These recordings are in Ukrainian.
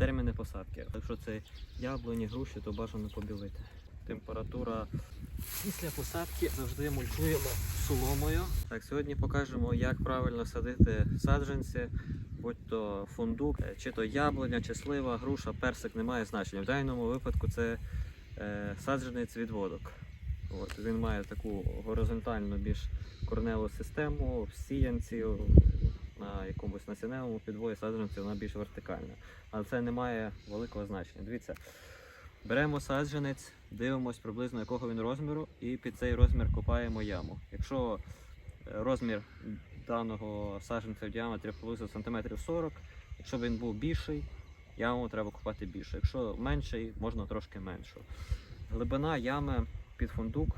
терміни посадки. Якщо це яблуні, груші, то бажано побілити. Температура після посадки завжди мульчуємо соломою. Так, сьогодні покажемо, як правильно садити саджанці, будь то фундук, е, чи то яблуня, чи слива, груша, персик не має значення. В даному випадку це е, саджанець відводок. От, він має таку горизонтальну більш корневу систему, сіянці, на якомусь насінневому підвої саджанці вона більш вертикальна. Але це не має великого значення. Дивіться, беремо саджанець, дивимось приблизно якого він розміру, і під цей розмір копаємо яму. Якщо е, розмір даного саджанця в діаметрі приблизно сантиметрів 40, якщо він був більший, яму треба копати більше. Якщо менший, можна трошки меншу. Глибина ями під фундук.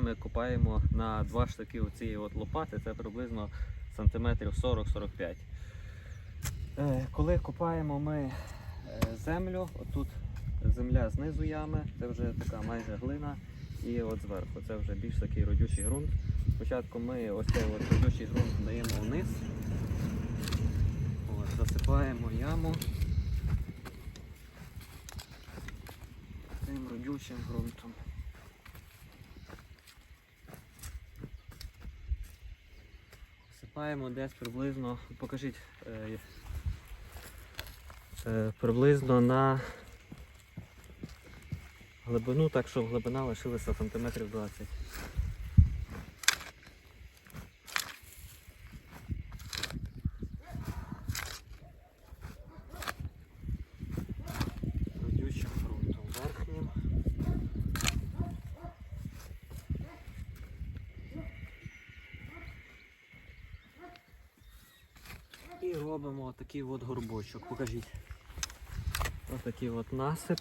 Ми копаємо на два штаки оцієї от лопати, це приблизно сантиметрів 40-45. Е, Коли копаємо ми е, землю, отут земля знизу ями, це вже така майже глина, і от зверху це вже більш такий родючий ґрунт. Спочатку ми ось цей от родючий ґрунт даємо вниз, от, засипаємо яму цим родючим ґрунтом. Всипаємо десь приблизно, покажіть, е, е, приблизно на глибину, так щоб глибина лишилася сантиметрів 20. Родючим ґрунтом верхнім. І робимо такий от горбочок. Покажіть. Ось такий от насип.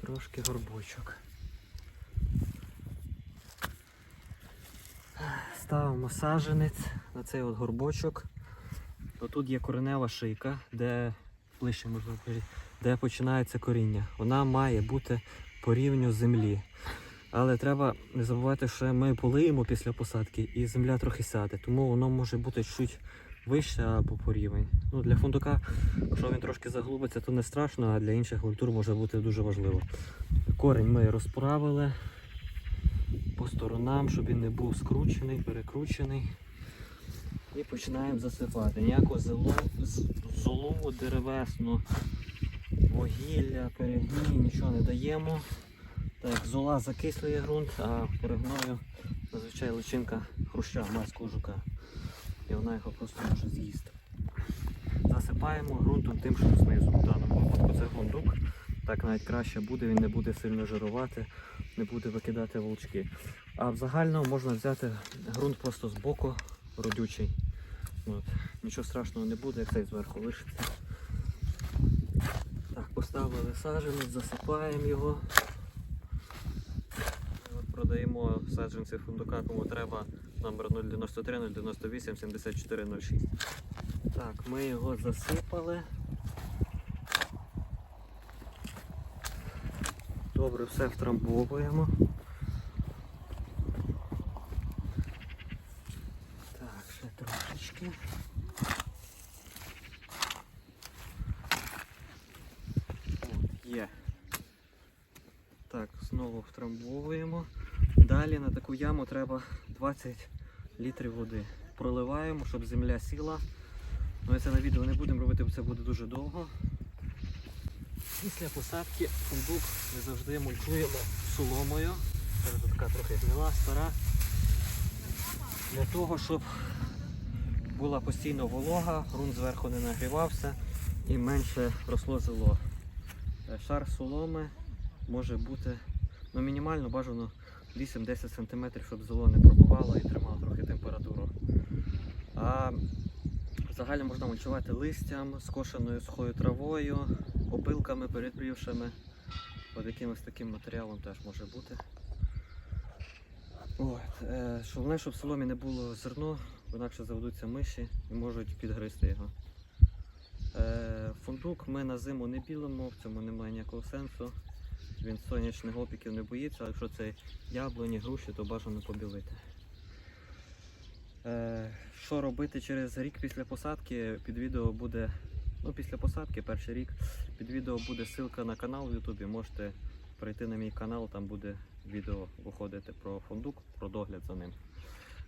Трошки горбочок. Ставимо саженець на цей от горбочок. Тут є коренева шийка, де ближче можна де починається коріння. Вона має бути по рівню землі. Але треба не забувати, що ми полиємо після посадки і земля трохи сяде, тому воно може бути чуть вище або по рівень. Ну, для фундука, якщо він трошки заглубиться, то не страшно, а для інших культур може бути дуже важливо. Корінь ми розправили по сторонам, щоб він не був скручений, перекручений. І починаємо засипати. Ніякого золу, золу, деревесну, вугілля, перегній, нічого не даємо. Так, зола закислює ґрунт, а перегною зазвичай личинка хруща морського жука. І вона його просто може з'їсти. Засипаємо ґрунтом тим, що знизу. В даному випадку це фундук. Так навіть краще буде, він не буде сильно жирувати, не буде викидати волчки. А в загальному можна взяти ґрунт просто з боку, родючий. От. Нічого страшного не буде, як цей зверху лишиться. Так, поставили саджанець, засипаємо його. От Продаємо саджанці фундука, кому треба номер 093 098 74 06. Так, ми його засипали. Добре, все втрамбовуємо. Так, ще трошечки. От, є. Так, знову втрамбовуємо. Далі на таку яму треба 20 літрів води. Проливаємо, щоб земля сіла. Ми це на відео не будемо робити, бо це буде дуже довго. Після посадки фундук ми завжди мульчуємо соломою. Це така трохи гнила, стара. Для того, щоб була постійно волога, ґрунт зверху не нагрівався і менше росло зело. Шар соломи може бути ну, мінімально бажано 8-10 см, щоб зело не пробувало і тримало трохи температуру. А взагалі можна мульчувати листям, скошеною сухою травою, опилками перепрівшими. От якимось таким матеріалом теж може бути. От, е, Головне, щоб в соломі не було зерно, інакше заведуться миші і можуть підгризти його. Е, фундук ми на зиму не білимо, в цьому немає ніякого сенсу. Він сонячних опіків не боїться, якщо це яблуні, груші, то бажано побілити. Е, що робити через рік після посадки, під відео буде Ну, після посадки, перший рік, під відео буде ссылка на канал в Ютубі. Можете перейти на мій канал, там буде відео виходити про фундук, про догляд за ним.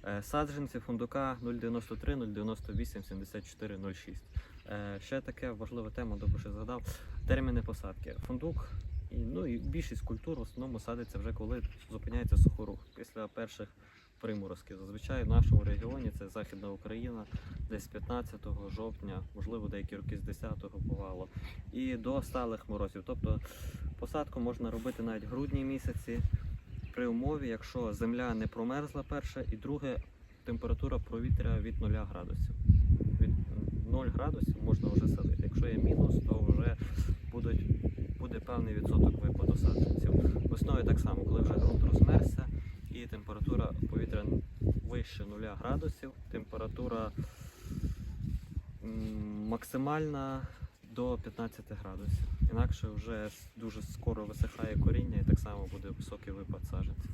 Е, Саджанці фундука 093 098 74 06. Е, Ще таке важлива тема, добре, що згадав. Терміни посадки. Фундук і, ну, і більшість культур в основному садиться вже коли зупиняється сухорух після перших приморозків. Зазвичай в нашому регіоні це Західна Україна, десь 15 жовтня, можливо, деякі роки з 10-го бувало, і до сталих морозів. Тобто посадку можна робити навіть в грудні місяці при умові, якщо земля не промерзла перше, і друге температура повітря від 0 градусів. Від 0 градусів можна вже садити. Якщо є мінус, то вже будуть, буде певний відсоток саджанців. Весною так само, коли вже ґрунт розмерся і температура повітря вище 0 градусів, температура максимальна до 15 градусів. Інакше вже дуже скоро висихає коріння і так само буде високий випад саджанців.